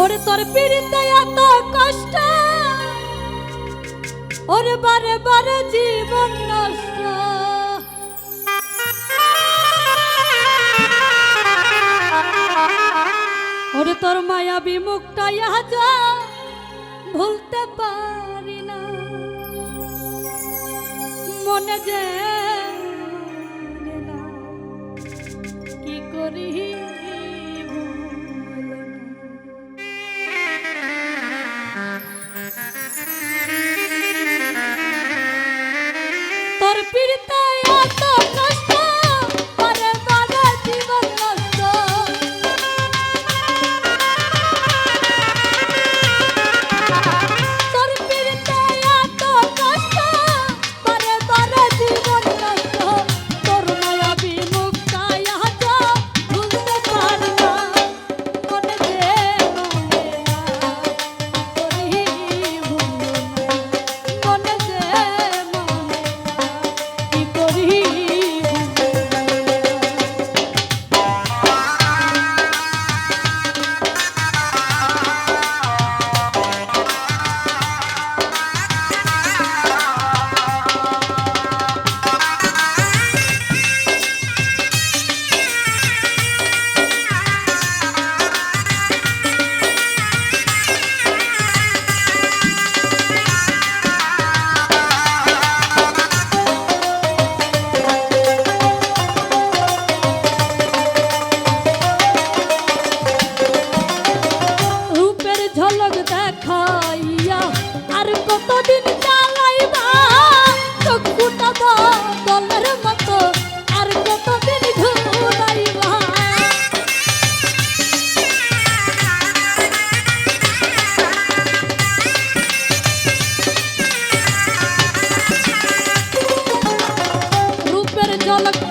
ওর তোর পীড়িতে এত কষ্ট। ওর বারে বারে জীবন নষ্ট। ওর তোর মায়া বিমুখটা আজ ভুলতে পারি না। মনে যে কি করি।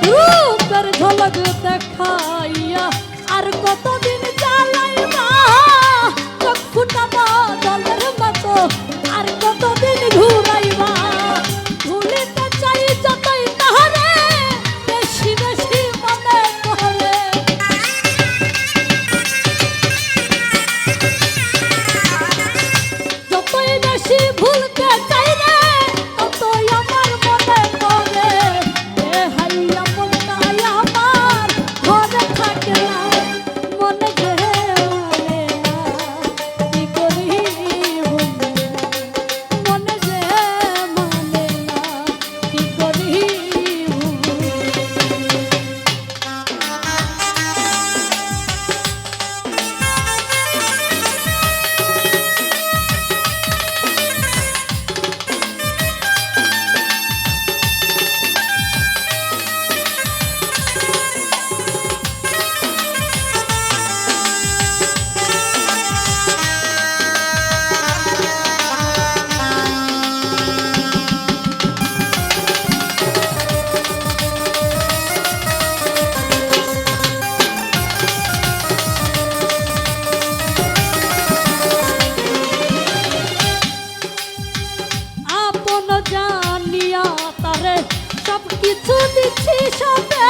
রূপের ঝলক দেখাইয়া আর কতদিন কিছু দিচ্ছি সবে?